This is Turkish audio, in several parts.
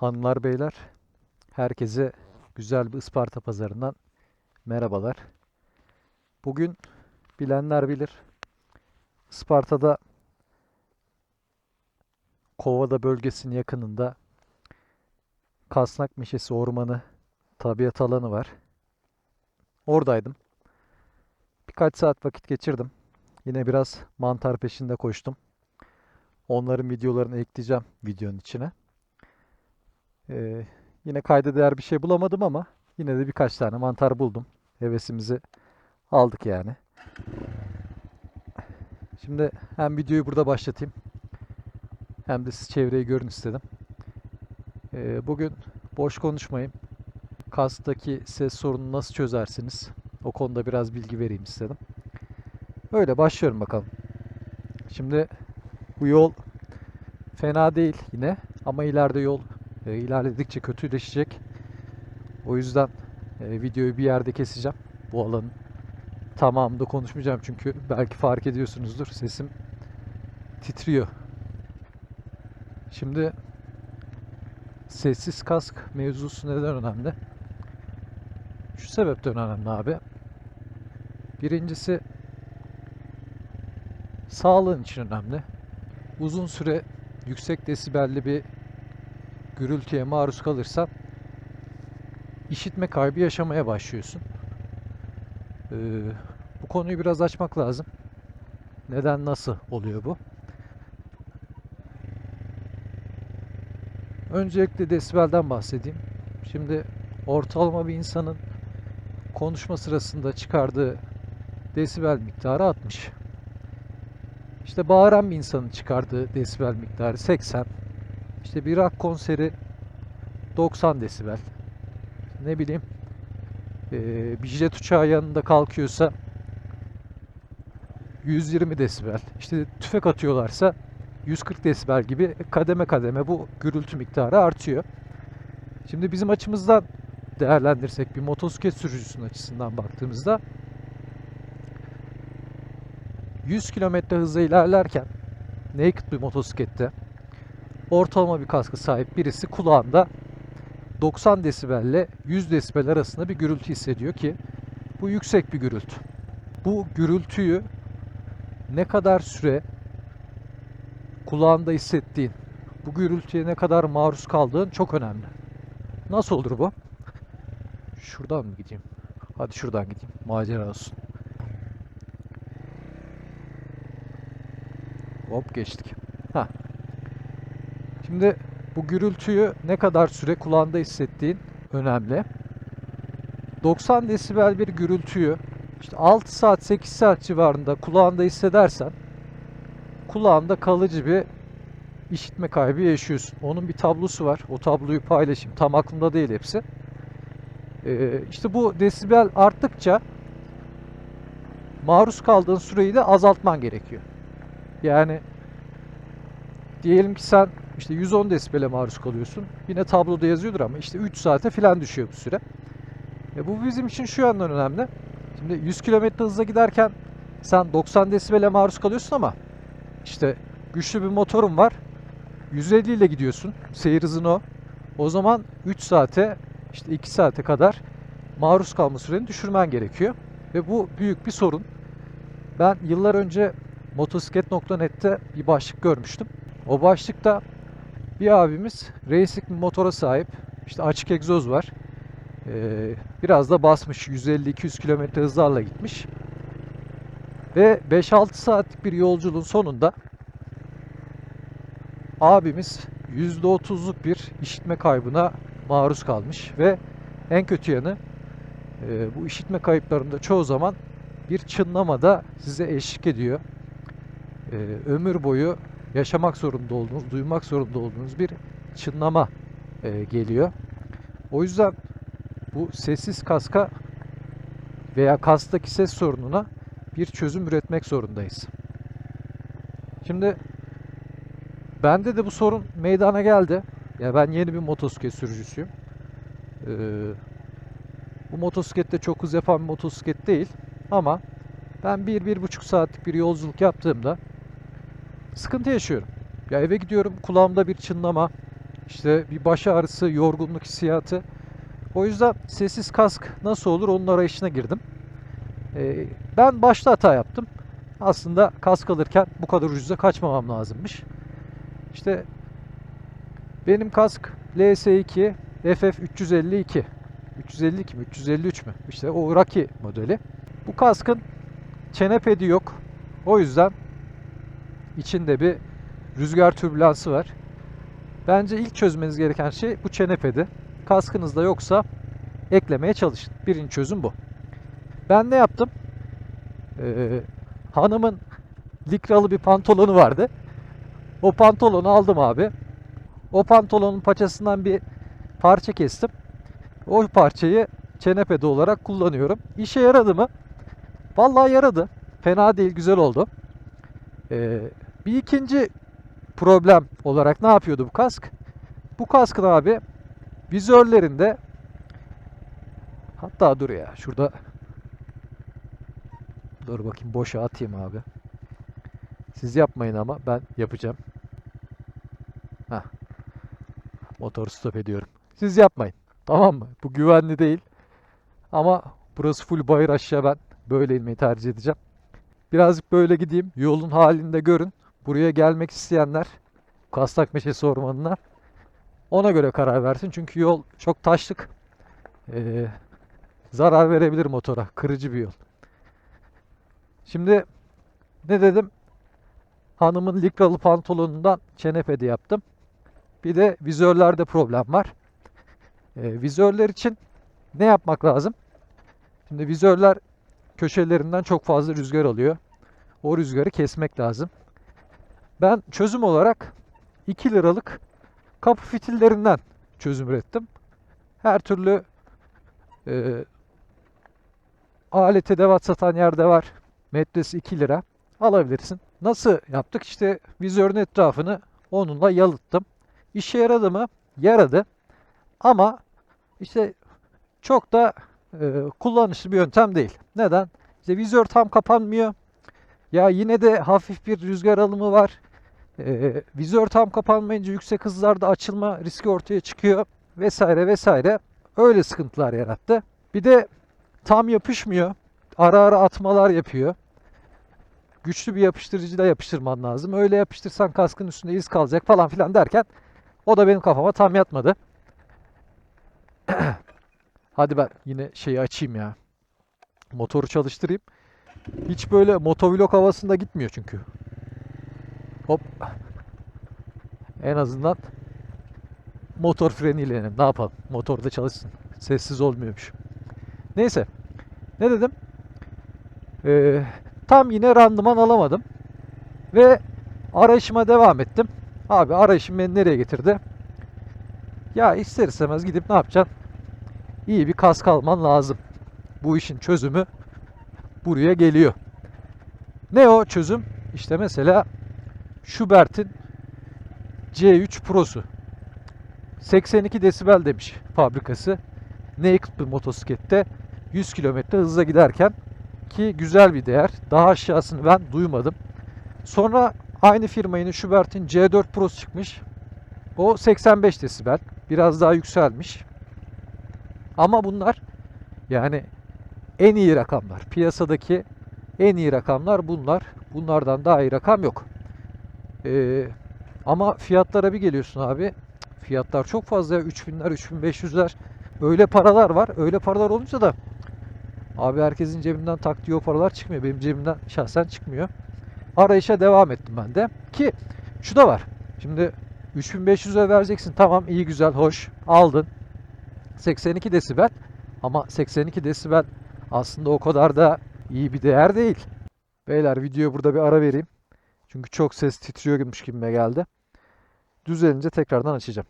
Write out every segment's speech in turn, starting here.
Hanımlar beyler, herkese güzel bir Isparta pazarından merhabalar. Bugün bilenler bilir, Isparta'da Kovada bölgesinin yakınında Kasnak Meşesi Ormanı tabiat alanı var. Oradaydım. Birkaç saat vakit geçirdim. Yine biraz mantar peşinde koştum. Onların videolarını ekleyeceğim videonun içine. Ee, yine kayda değer bir şey bulamadım ama yine de birkaç tane mantar buldum. Hevesimizi aldık yani. Şimdi hem videoyu burada başlatayım hem de siz çevreyi görün istedim. Ee, bugün boş konuşmayayım. Kastaki ses sorununu nasıl çözersiniz? O konuda biraz bilgi vereyim istedim. Öyle başlıyorum bakalım. Şimdi bu yol fena değil yine ama ileride yol e, ilerledikçe kötüleşecek. O yüzden e, videoyu bir yerde keseceğim. Bu alanın tamamında konuşmayacağım çünkü belki fark ediyorsunuzdur sesim titriyor. Şimdi sessiz kask mevzusu neden önemli? Şu sebepten önemli abi. Birincisi sağlığın için önemli. Uzun süre yüksek desibelli bir gürültüye maruz kalırsan işitme kaybı yaşamaya başlıyorsun. Ee, bu konuyu biraz açmak lazım. Neden nasıl oluyor bu? Öncelikle desibelden bahsedeyim. Şimdi ortalama bir insanın konuşma sırasında çıkardığı desibel miktarı 60. İşte bağıran bir insanın çıkardığı desibel miktarı 80. İşte bir rock konseri 90 desibel. Ne bileyim eee bir jet uçağı yanında kalkıyorsa 120 desibel. İşte tüfek atıyorlarsa 140 desibel gibi kademe kademe bu gürültü miktarı artıyor. Şimdi bizim açımızdan değerlendirsek bir motosiklet sürücüsünün açısından baktığımızda 100 km hızla ilerlerken naked bir motosiklette ortalama bir kaskı sahip birisi kulağında 90 desibelle 100 desibel arasında bir gürültü hissediyor ki bu yüksek bir gürültü. Bu gürültüyü ne kadar süre kulağında hissettiğin, bu gürültüye ne kadar maruz kaldığın çok önemli. Nasıl olur bu? Şuradan mı gideyim? Hadi şuradan gideyim. Macera olsun. Hop geçtik. Ha. Şimdi bu gürültüyü ne kadar süre kulağında hissettiğin önemli. 90 desibel bir gürültüyü işte 6 saat 8 saat civarında kulağında hissedersen kulağında kalıcı bir işitme kaybı yaşıyorsun. Onun bir tablosu var. O tabloyu paylaşayım. Tam aklımda değil hepsi. Ee, işte bu desibel arttıkça maruz kaldığın süreyi de azaltman gerekiyor. Yani diyelim ki sen işte 110 desibele maruz kalıyorsun. Yine tabloda yazıyordur ama işte 3 saate falan düşüyor bu süre. E bu bizim için şu yönden önemli. Şimdi 100 km hızla giderken sen 90 desibele maruz kalıyorsun ama işte güçlü bir motorun var. 150 ile gidiyorsun. Seyir hızın o. O zaman 3 saate işte 2 saate kadar maruz kalma süreni düşürmen gerekiyor. Ve bu büyük bir sorun. Ben yıllar önce motosiklet.net'te bir başlık görmüştüm. O başlıkta bir abimiz racing motora sahip. İşte açık egzoz var. Ee, biraz da basmış 150-200 km hızlarla gitmiş. Ve 5-6 saatlik bir yolculuğun sonunda abimiz %30'luk bir işitme kaybına maruz kalmış ve en kötü yanı e, bu işitme kayıplarında çoğu zaman bir çınlama da size eşlik ediyor. E, ömür boyu yaşamak zorunda olduğunuz, duymak zorunda olduğunuz bir çınlama e, geliyor. O yüzden bu sessiz kaska veya kastaki ses sorununa bir çözüm üretmek zorundayız. Şimdi bende de bu sorun meydana geldi. Ya ben yeni bir motosiklet sürücüsüyüm. Ee, bu motosiklet de çok hız yapan bir motosiklet değil. Ama ben bir, bir buçuk saatlik bir yolculuk yaptığımda sıkıntı yaşıyorum. Ya eve gidiyorum kulağımda bir çınlama, işte bir baş ağrısı, yorgunluk hissiyatı. O yüzden sessiz kask nasıl olur onun arayışına girdim. Ee, ben başta hata yaptım. Aslında kask alırken bu kadar ucuza kaçmamam lazımmış. İşte benim kask LS2 FF 352. 352 mi? 353 mü? İşte o Rocky modeli. Bu kaskın çene pedi yok. O yüzden içinde bir rüzgar türbülansı var. Bence ilk çözmeniz gereken şey bu çene pedi. Kaskınızda yoksa eklemeye çalışın. Birinci çözüm bu. Ben ne yaptım? Ee, hanımın likralı bir pantolonu vardı. O pantolonu aldım abi. O pantolonun paçasından bir parça kestim. O parçayı çene pedi olarak kullanıyorum. İşe yaradı mı? Vallahi yaradı. Fena değil, güzel oldu. Ee, bir ikinci problem olarak ne yapıyordu bu kask? Bu kaskın abi vizörlerinde hatta dur ya şurada dur bakayım boşa atayım abi. Siz yapmayın ama ben yapacağım. Heh. Motoru stop ediyorum. Siz yapmayın. Tamam mı? Bu güvenli değil. Ama burası full bayır aşağı ben böyle inmeyi tercih edeceğim. Birazcık böyle gideyim. Yolun halini de görün. Buraya gelmek isteyenler Kastak Meşesi Ormanı'na ona göre karar versin. Çünkü yol çok taşlık. Ee, zarar verebilir motora. Kırıcı bir yol. Şimdi ne dedim? Hanımın likralı pantolonundan çene pedi yaptım. Bir de vizörlerde problem var. Ee, vizörler için ne yapmak lazım? Şimdi vizörler köşelerinden çok fazla rüzgar alıyor. O rüzgarı kesmek lazım. Ben çözüm olarak 2 liralık kapı fitillerinden çözüm ürettim. Her türlü e, aleti devat satan yerde var. Metresi 2 lira. Alabilirsin. Nasıl yaptık? İşte vizörün etrafını onunla yalıttım. İşe yaradı mı? Yaradı. Ama işte çok da e, kullanışlı bir yöntem değil. Neden? İşte vizör tam kapanmıyor. Ya yine de hafif bir rüzgar alımı var. E, vizör tam kapanmayınca yüksek hızlarda açılma riski ortaya çıkıyor vesaire vesaire. Öyle sıkıntılar yarattı. Bir de tam yapışmıyor. Ara ara atmalar yapıyor. Güçlü bir yapıştırıcıyla yapıştırman lazım. Öyle yapıştırsan kaskın üstünde iz kalacak falan filan derken o da benim kafama tam yatmadı. Hadi ben yine şeyi açayım ya. Motoru çalıştırayım. Hiç böyle motovlog havasında gitmiyor çünkü. Hop. En azından motor freniyle ne yapalım? Motor da çalışsın. Sessiz olmuyormuş. Neyse. Ne dedim? Ee, tam yine randıman alamadım. Ve arayışıma devam ettim. Abi arayışım beni nereye getirdi? Ya ister istemez gidip ne yapacaksın? İyi bir kask alman lazım. Bu işin çözümü buraya geliyor. Ne o çözüm? İşte mesela Schubert'in C3 Pro'su. 82 desibel demiş fabrikası. Naked bir motosiklette 100 km hızla giderken ki güzel bir değer. Daha aşağısını ben duymadım. Sonra aynı firmanın Schubert'in C4 Pro'su çıkmış. O 85 desibel. Biraz daha yükselmiş. Ama bunlar yani en iyi rakamlar. Piyasadaki en iyi rakamlar bunlar. Bunlardan daha iyi rakam yok. Ee, ama fiyatlara bir geliyorsun abi. Fiyatlar çok fazla ya. 3000'ler, 3500'ler. Öyle paralar var. Öyle paralar olunca da abi herkesin cebinden taktığı o paralar çıkmıyor. Benim cebimden şahsen çıkmıyor. Arayışa devam ettim ben de. Ki şu da var. Şimdi 3500'e vereceksin. Tamam iyi güzel hoş aldın. 82 desibel ama 82 desibel aslında o kadar da iyi bir değer değil. Beyler videoya burada bir ara vereyim. Çünkü çok ses titriyormuş gibime geldi. Düzelince tekrardan açacağım.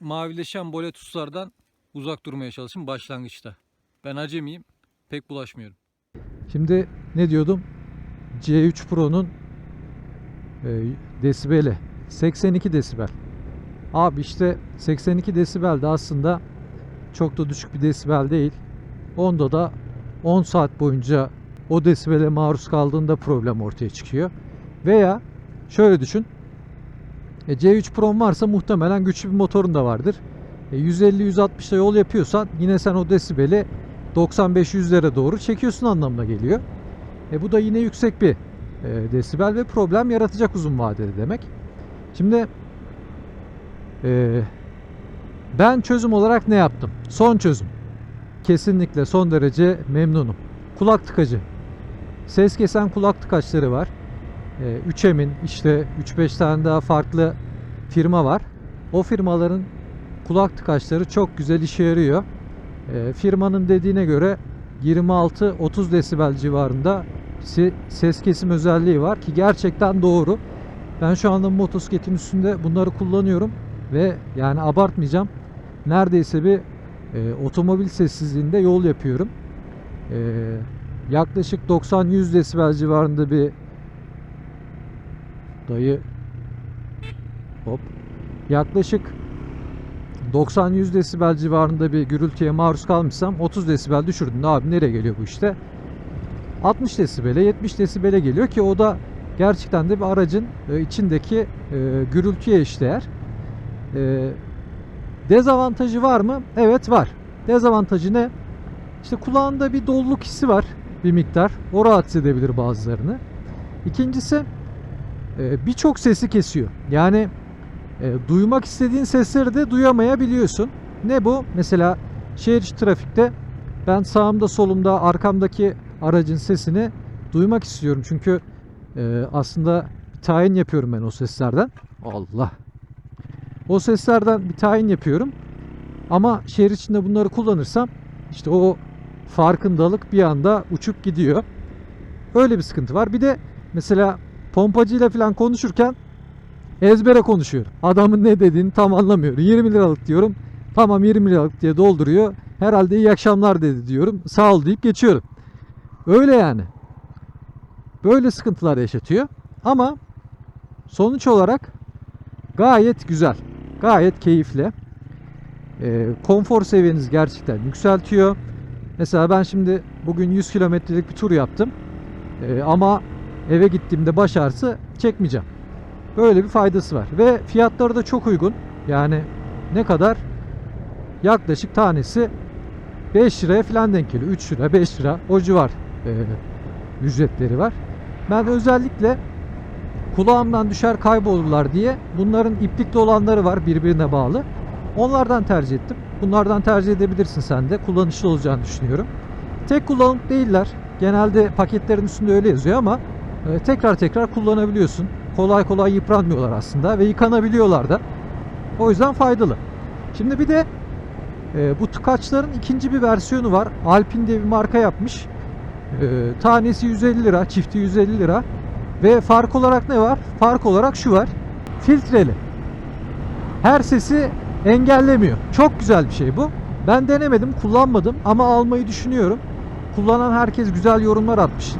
Mavileşen boletuslardan uzak durmaya çalışın başlangıçta. Ben acemiyim. Pek bulaşmıyorum. Şimdi ne diyordum? C3 Pro'nun e, desibeli 82 desibel. Abi işte 82 desibel de aslında çok da düşük bir desibel değil. Onda da 10 saat boyunca o desibele maruz kaldığında problem ortaya çıkıyor. Veya şöyle düşün. E, C3 Pro'm varsa muhtemelen güçlü bir motorun da vardır. E, 150-160'da yol yapıyorsan yine sen o desibeli 95-100'lere doğru çekiyorsun anlamına geliyor. E bu da yine yüksek bir e, desibel ve problem yaratacak uzun vadede demek. Şimdi e, ben çözüm olarak ne yaptım? Son çözüm. Kesinlikle son derece memnunum. Kulak tıkacı. Ses kesen kulak tıkaçları var. E, 3M'in işte 3-5 tane daha farklı firma var. O firmaların kulak tıkaçları çok güzel işe yarıyor. E, firmanın dediğine göre 26-30 desibel civarında se- ses kesim özelliği var ki gerçekten doğru. Ben şu anda motosikletin üstünde bunları kullanıyorum ve yani abartmayacağım. Neredeyse bir e, otomobil sessizliğinde yol yapıyorum. E, yaklaşık 90-100 desibel civarında bir dayı hop yaklaşık 90-100 desibel civarında bir gürültüye maruz kalmışsam 30 desibel düşürdüm. Abi nereye geliyor bu işte? 60 desibele 70 desibele geliyor ki o da gerçekten de bir aracın e, içindeki e, gürültüye eşdeğer. E, dezavantajı var mı? Evet var. Dezavantajı ne? İşte kulağında bir doluluk hissi var bir miktar. O rahatsız edebilir bazılarını. İkincisi e, birçok sesi kesiyor. Yani e, duymak istediğin sesleri de duyamayabiliyorsun. Ne bu? Mesela şehir içi trafikte ben sağımda solumda arkamdaki aracın sesini duymak istiyorum. Çünkü e, aslında bir tayin yapıyorum ben o seslerden. Allah. O seslerden bir tayin yapıyorum. Ama şehir içinde bunları kullanırsam işte o farkındalık bir anda uçup gidiyor. Öyle bir sıkıntı var. Bir de mesela pompacıyla falan konuşurken ezbere konuşuyor. Adamın ne dediğini tam anlamıyor. 20 liralık diyorum. Tamam 20 liralık diye dolduruyor. Herhalde iyi akşamlar dedi diyorum. Sağ ol deyip geçiyorum. Öyle yani. Böyle sıkıntılar yaşatıyor. Ama sonuç olarak gayet güzel. Gayet keyifli. Ee, konfor seviyenizi gerçekten yükseltiyor. Mesela ben şimdi bugün 100 kilometrelik bir tur yaptım. Ee, ama eve gittiğimde baş ağrısı çekmeyeceğim. Böyle bir faydası var. Ve fiyatları da çok uygun. Yani ne kadar? Yaklaşık tanesi 5 liraya falan denk geliyor. 3 lira, 5 lira o civar e, ücretleri var. Ben özellikle kulağımdan düşer kaybolurlar diye bunların iplikli olanları var birbirine bağlı. Onlardan tercih ettim. Bunlardan tercih edebilirsin sen de. Kullanışlı olacağını düşünüyorum. Tek kullanımlık değiller. Genelde paketlerin üstünde öyle yazıyor ama tekrar tekrar kullanabiliyorsun. Kolay kolay yıpranmıyorlar aslında ve yıkanabiliyorlar da. O yüzden faydalı. Şimdi bir de e, bu tıkaçların ikinci bir versiyonu var. Alpine diye bir marka yapmış. E, tanesi 150 lira, çifti 150 lira. Ve fark olarak ne var? Fark olarak şu var. Filtreli. Her sesi engellemiyor. Çok güzel bir şey bu. Ben denemedim, kullanmadım ama almayı düşünüyorum. Kullanan herkes güzel yorumlar atmış.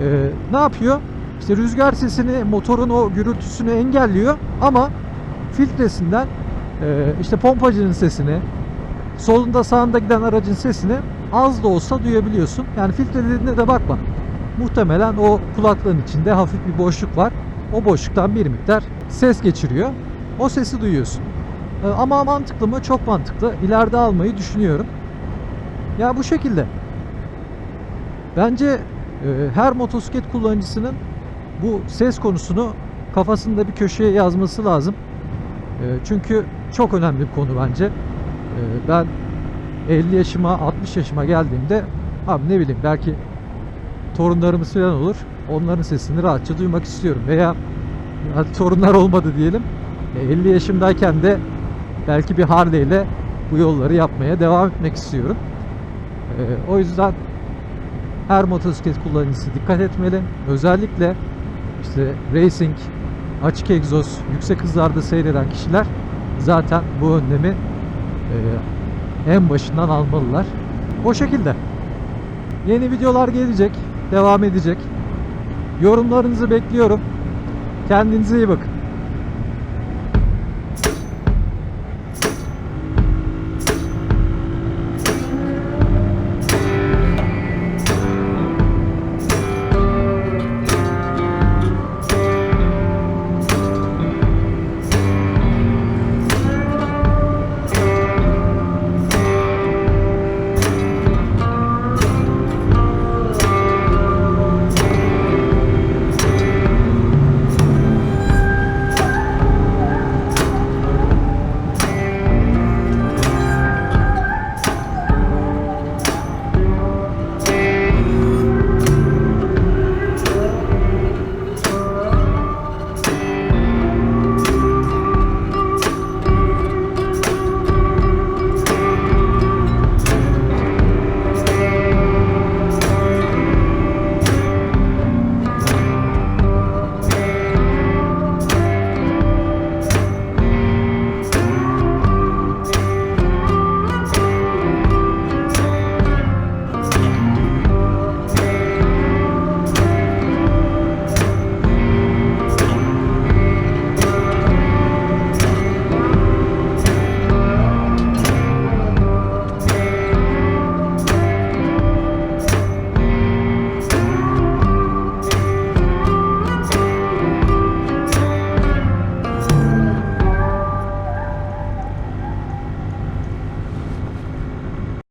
E, ne yapıyor? İşte rüzgar sesini, motorun o gürültüsünü engelliyor ama filtresinden e, işte pompacının sesini, solunda sağında giden aracın sesini az da olsa duyabiliyorsun. Yani filtre dediğine de bakma. Muhtemelen o kulaklığın içinde hafif bir boşluk var. O boşluktan bir miktar ses geçiriyor. O sesi duyuyorsun. E, ama mantıklı mı? Çok mantıklı. İleride almayı düşünüyorum. Ya bu şekilde. Bence her motosiklet kullanıcısının bu ses konusunu kafasında bir köşeye yazması lazım. E, çünkü çok önemli bir konu bence. E, ben 50 yaşıma 60 yaşıma geldiğimde abi ne bileyim belki torunlarımız falan olur. Onların sesini rahatça duymak istiyorum. Veya hadi torunlar olmadı diyelim. E, 50 yaşımdayken de belki bir Harley ile bu yolları yapmaya devam etmek istiyorum. E, o yüzden her motosiklet kullanıcısı dikkat etmeli. Özellikle işte racing, açık egzoz, yüksek hızlarda seyreden kişiler zaten bu önlemi e, en başından almalılar. O şekilde. Yeni videolar gelecek, devam edecek. Yorumlarınızı bekliyorum. Kendinize iyi bakın.